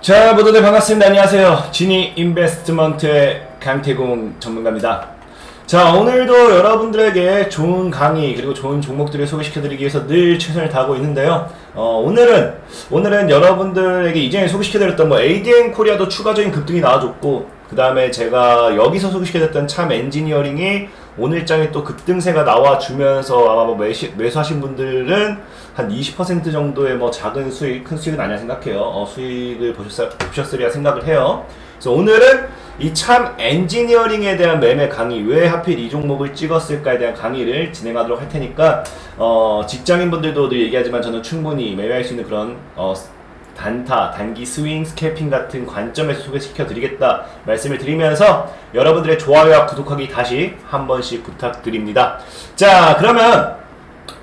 자, 모두들 반갑습니다. 안녕하세요. 지니 인베스트먼트의 강태공 전문가입니다. 자, 오늘도 여러분들에게 좋은 강의 그리고 좋은 종목들을 소개시켜드리기 위해서 늘 최선을 다하고 있는데요. 어, 오늘은 오늘은 여러분들에게 이전에 소개시켜드렸던 뭐 ADN 코리아도 추가적인 급등이 나와줬고 그 다음에 제가 여기서 소개시켜드렸던 참 엔지니어링이 오늘장에 또 급등세가 나와주면서 아마 뭐 매시, 매수하신 분들은 한 20% 정도의 뭐 작은 수익, 큰 수익은 아니라 생각해요. 어, 수익을 보셨, 보셨으리라 생각을 해요. 그래서 오늘은 이 참 엔지니어링에 대한 매매 강의, 왜 하필 이 종목을 찍었을까에 대한 강의를 진행하도록 할 테니까, 어, 직장인분들도 늘 얘기하지만 저는 충분히 매매할 수 있는 그런, 어, 단타, 단기 스윙, 스캐핑 같은 관점에서 소개시켜 드리겠다 말씀을 드리면서 여러분들의 좋아요와 구독하기 다시 한 번씩 부탁드립니다. 자, 그러면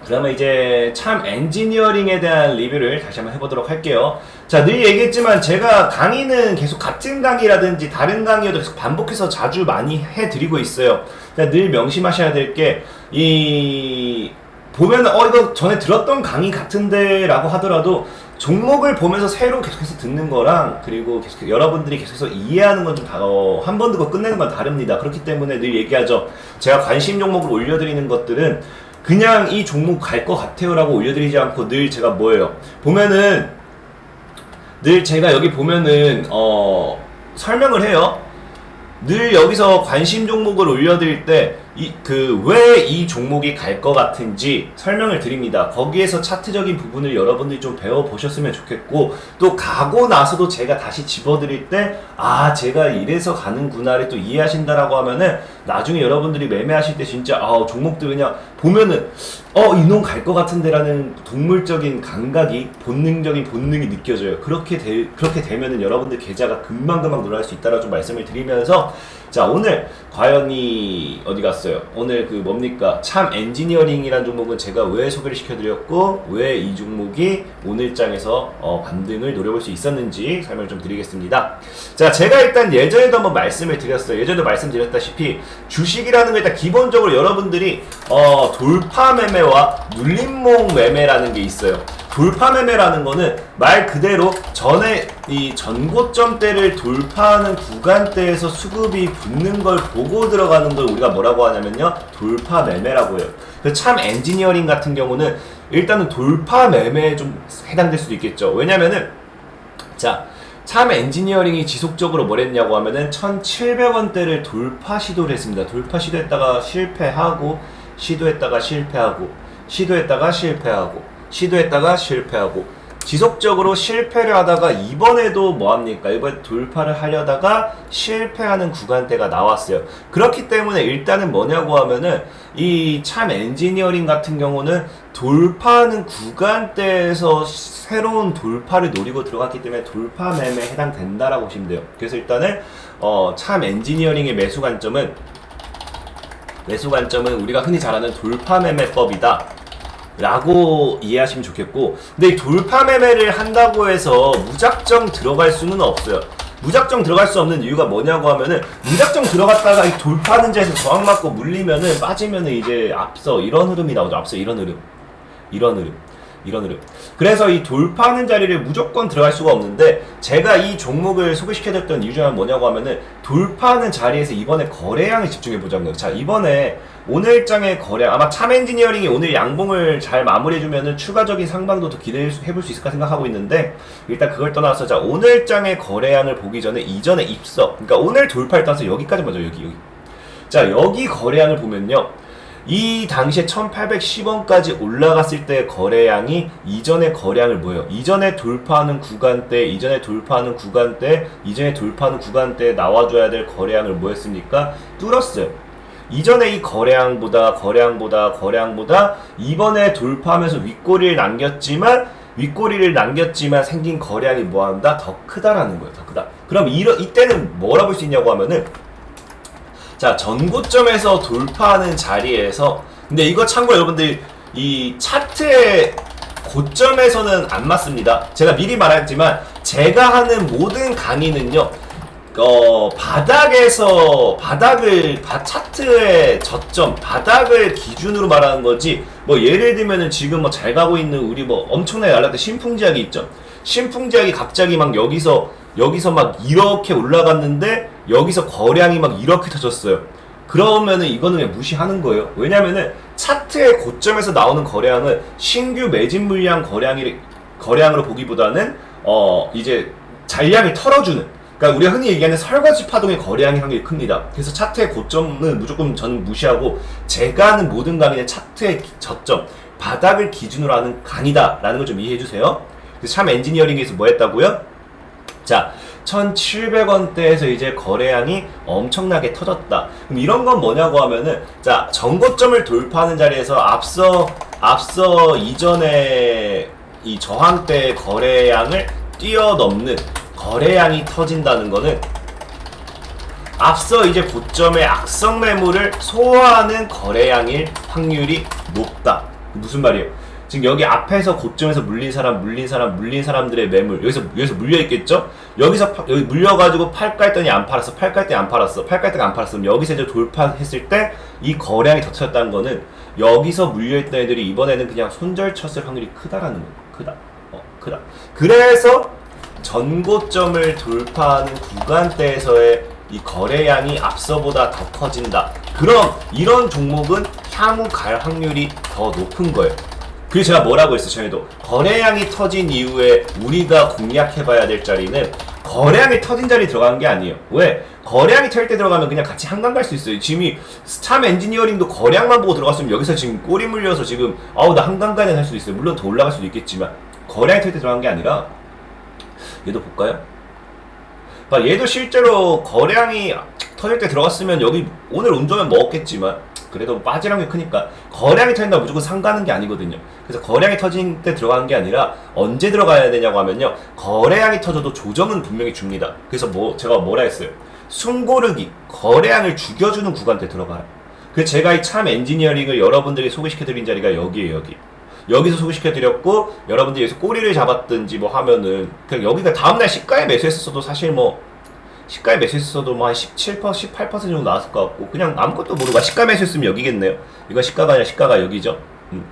그러면 이제 참 엔지니어링에 대한 리뷰를 다시 한번 해보도록 할게요. 자, 늘 얘기했지만 제가 강의는 계속 같은 강의라든지 다른 강의여도 계속 반복해서 자주 많이 해드리고 있어요. 그러니까 늘 명심하셔야 될 게 이 보면 어 이거 전에 들었던 강의 같은데라고 하더라도 종목을 보면서 새로 계속해서 듣는 거랑 그리고 계속 여러분들이 계속해서 이해하는 건좀 어, 한번 듣고 끝내는 건 다릅니다. 그렇기 때문에 늘 얘기하죠. 제가 관심 종목을 올려드리는 것들은 그냥 이 종목 갈 것 같아요라고 올려드리지 않고 늘 제가 뭐예요? 보면은 늘 제가 여기 보면은 어 설명을 해요. 늘 여기서 관심 종목을 올려드릴 때 이그왜 이 종목이 갈 것 같은지 설명을 드립니다. 거기에서 차트적인 부분을 여러분들이 좀 배워 보셨으면 좋겠고 또 가고 나서도 제가 다시 집어드릴 때 아 제가 이래서 가는구나를 또 이해하신다라고 하면은 나중에 여러분들이 매매하실 때 진짜 아 종목들 그냥 보면은 어 이놈 갈 것 같은데라는 동물적인 감각이 본능적인 본능이 느껴져요. 그렇게 되, 그렇게 되면은 여러분들 계좌가 금방 금방 늘어날 수 있다라 좀 말씀을 드리면서 자 오늘 과연 이 어디 갔어요? 오늘 그 뭡니까 참 엔지니어링이란 종목은 제가 왜 소개를 시켜드렸고 왜 이 종목이 오늘 장에서 어, 반등을 노려볼 수 있었는지 설명을 좀 드리겠습니다. 자 제가 일단 예전에도 한번 말씀을 드렸어요. 예전에도 말씀드렸다시피 주식이라는 거 일단 기본적으로 여러분들이 어, 돌파 매매와 눌림목 매매라는 게 있어요. 돌파 매매라는 거는 말 그대로 전에 이 전고점대를 돌파하는 구간대에서 수급이 붙는 걸 보고 들어가는 걸 우리가 뭐라고 하냐면요 돌파 매매라고 해요. 참 엔지니어링 같은 경우는 일단은 돌파 매매에 좀 해당될 수도 있겠죠. 왜냐면은 자. 참 엔지니어링이 지속적으로 뭘 했냐고 하면은 1700원대를 돌파 시도를 했습니다. 돌파 시도했다가 실패하고 시도했다가 실패하고 시도했다가 실패하고 시도했다가 실패하고 지속적으로 실패를 하다가 이번에도 뭐합니까? 이번에 돌파를 하려다가 실패하는 구간대가 나왔어요. 그렇기 때문에 일단은 뭐냐고 하면은 이 참 엔지니어링 같은 경우는 돌파하는 구간대에서 새로운 돌파를 노리고 들어갔기 때문에 돌파 매매에 해당된다라고 보시면 돼요. 그래서 일단은 어, 참 엔지니어링의 매수 관점은 매수 관점은 우리가 흔히 잘 아는 돌파 매매법이다. 라고 이해하시면 좋겠고 근데 이 돌파 매매를 한다고 해서 무작정 들어갈 수는 없어요. 무작정 들어갈 수 없는 이유가 뭐냐고 하면은 무작정 들어갔다가 이 돌파하는 자에서 저항 맞고 물리면은 빠지면은 이제 앞서 이런 흐름이 나오죠. 앞서 이런 흐름. 이런 흐름 이런 흐름. 그래서 이 돌파하는 자리를 무조건 들어갈 수가 없는데 제가 이 종목을 소개시켜드렸던 이유 중에 뭐냐고 하면은 돌파하는 자리에서 이번에 거래량에 집중해 보자는 거예요. 자 이번에 오늘 장의 거래량 아마 참 엔지니어링이 오늘 양봉을 잘 마무리해주면은 추가적인 상방도 더 기대해 볼 수 있을까 생각하고 있는데 일단 그걸 떠나서 자 오늘 장의 거래량을 보기 전에 이전에 입석 그러니까 오늘 돌파를 떠나서 여기까지 먼저 여기 여기 자 여기 거래량을 보면요 이 당시에 1810원까지 올라갔을 때 거래량이 이전의 거래량을 뭐예요? 이전에 돌파하는 구간대, 이전에 돌파하는 구간대, 이전에 돌파하는 구간대에 나와줘야 될 거래량을 뭐였습니까? 뚫었어요. 이전에 이 거래량보다 거래량보다 거래량보다 이번에 돌파하면서 윗꼬리를 남겼지만 윗꼬리를 남겼지만 생긴 거래량이 뭐한다? 더 크다라는 거예요. 더 크다. 그럼 이러, 이때는 뭐라 볼 수 있냐고 하면은 자 전고점에서 돌파하는 자리에서 근데 이거 참고로 여러분들 이 차트의 고점에서는 안 맞습니다. 제가 미리 말했지만 제가 하는 모든 강의는요. 어, 바닥에서 바닥을 바, 차트의 저점 바닥을 기준으로 말하는 거지 뭐 예를 들면은 지금 뭐 잘 가고 있는 우리 뭐 엄청나게 날랐던 신풍지약이 있죠 신풍제약이 갑자기 막 여기서 여기서 막 이렇게 올라갔는데 여기서 거량이 막 이렇게 터졌어요. 그러면은 이거는 그냥 무시하는 거예요. 왜냐면은 차트의 고점에서 나오는 거량은 신규 매진 물량 거량이 거량으로 보기보다는 어 이제 잔량을 털어주는 그러니까 우리가 흔히 얘기하는 설거지 파동의 거래량이 확률이 큽니다. 그래서 차트의 고점은 무조건 저는 무시하고 제가 하는 모든 강의는 차트의 기- 저점, 바닥을 기준으로 하는 강의다라는 걸 좀 이해해 주세요. 참 엔지니어링에서 뭐 했다고요? 자, 1,700원대에서 이제 거래량이 엄청나게 터졌다. 그럼 이런 건 뭐냐고 하면은, 자, 전고점을 돌파하는 자리에서 앞서, 앞서 이전에 이 저항대 거래량을 뛰어넘는 거래량이 터진다는 거는 앞서 이제 고점의 악성 매물을 소화하는 거래량일 확률이 높다. 무슨 말이에요? 지금 여기 앞에서 고점에서 물린 사람, 물린 사람, 물린 사람들의 매물 여기서 여기서 물려 있겠죠? 여기서 파- 여기 물려가지고 팔 깔더니 안 팔았어, 팔깔때안 팔았어, 팔깔 때가 안 팔았어. 여기서 이제 돌파했을 때 이 거래량이 더 터졌다는 거는 여기서 물려 있던 애들이 이번에는 그냥 손절 쳤을 확률이 크다라는 거예요. 크다. 어, 크다. 그래서 전고점을 돌파하는 구간대에서의 이 거래량이 앞서보다 더 커진다. 그럼 이런 종목은 향후 갈 확률이 더 높은 거예요. 그래서 제가 뭐라고 했어요, 전에도. 거래량이 터진 이후에 우리가 공략해봐야 될 자리는 거래량이 터진 자리 들어간 게 아니에요. 왜? 거래량이 털 때 들어가면 그냥 같이 한강 갈 수 있어요. 지금 이 스참 엔지니어링도 거량만 보고 들어갔으면 여기서 지금 꼬리 물려서 지금 아우 나 한강 가야 할 수도 있어요. 물론 더 올라갈 수도 있겠지만 거래량이 털 때 들어간 게 아니라 얘도 볼까요? 봐, 얘도 실제로 거량이 터질 때 들어갔으면 여기 오늘 운 좋으면 먹었겠지만 그래도 빠지는 게 크니까 거량이 터진다 무조건 상가는 게 아니거든요. 그래서 거량이 터진 때 들어가는 게 아니라 언제 들어가야 되냐고 하면요. 거래량이 터져도 조정은 분명히 줍니다. 그래서 뭐 제가 뭐라 했어요? 숨고르기 거래량을 죽여주는 구간 때 들어가라. 그래서 제가 이 참 엔지니어링을 여러분들에게 소개시켜드린 자리가 여기에요 여기. 여기서 소개시켜드렸고 여러분들이 여기서 꼬리를 잡았든지 뭐 하면은 그냥 여기가 다음날 시가에 매수했었어도 사실 뭐 시가에 매수했어도 뭐 한 17%, 18% 정도 나왔을 것 같고 그냥 아무것도 모르고 시가 매수했으면 여기겠네요. 이거 시가가 아니라 시가가 여기죠. 음.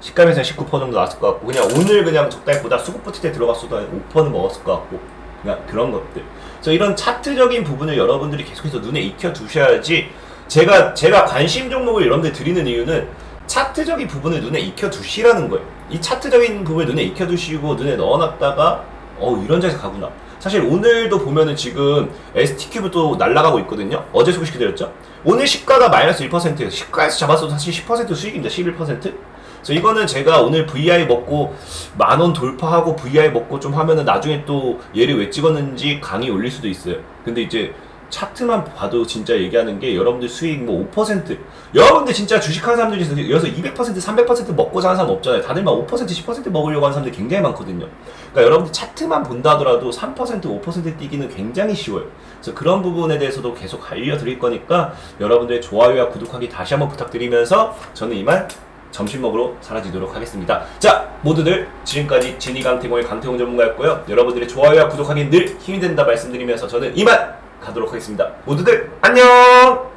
시가 매수 한19% 정도 나왔을 것 같고 그냥 오늘 그냥 적당히 보다 수급 버틸 때 들어갔어도 한 5%는 먹었을 것 같고 그냥 그런 것들. 그래서 이런 차트적인 부분을 여러분들이 계속해서 눈에 익혀 두셔야지 제가 제가 관심 종목을 여러분들 드리는 이유는 차트적인 부분을 눈에 익혀 두시라는 거예요. 이 차트적인 부분을 눈에 익혀 두시고 눈에 넣어놨다가 어 이런 자리에서 가구나. 사실 오늘도 보면은 지금 ST큐브도 날아가고 있거든요. 어제 소개시켜드렸죠. 오늘 시가가 마이너스 1%예요. 시가에서 잡았어도 사실 10% 수익입니다. 11%. 그래서 이거는 제가 오늘 VI 먹고 만 원 돌파하고 VI 먹고 좀 하면은 나중에 또 얘를 왜 찍었는지 강의 올릴 수도 있어요. 근데 이제 차트만 봐도 진짜 얘기하는 게 여러분들 수익 뭐 5% 여러분들 진짜 주식하는 사람들 중에서 여기서 200% 300% 먹고자 하는 사람 없잖아요 다들 막 5% 10% 먹으려고 하는 사람들이 굉장히 많거든요 그러니까 여러분들 차트만 본다 하더라도 3% 5% 뛰기는 굉장히 쉬워요 그래서 그런 부분에 대해서도 계속 알려드릴 거니까 여러분들의 좋아요와 구독하기 다시 한번 부탁드리면서 저는 이만 점심 먹으러 사라지도록 하겠습니다. 자, 모두들 지금까지 진이 강태공의 강태공 전문가였고요. 여러분들의 좋아요와 구독하기 늘 힘이 된다 말씀드리면서 저는 이만 가도록 하겠습니다. 모두들 안녕!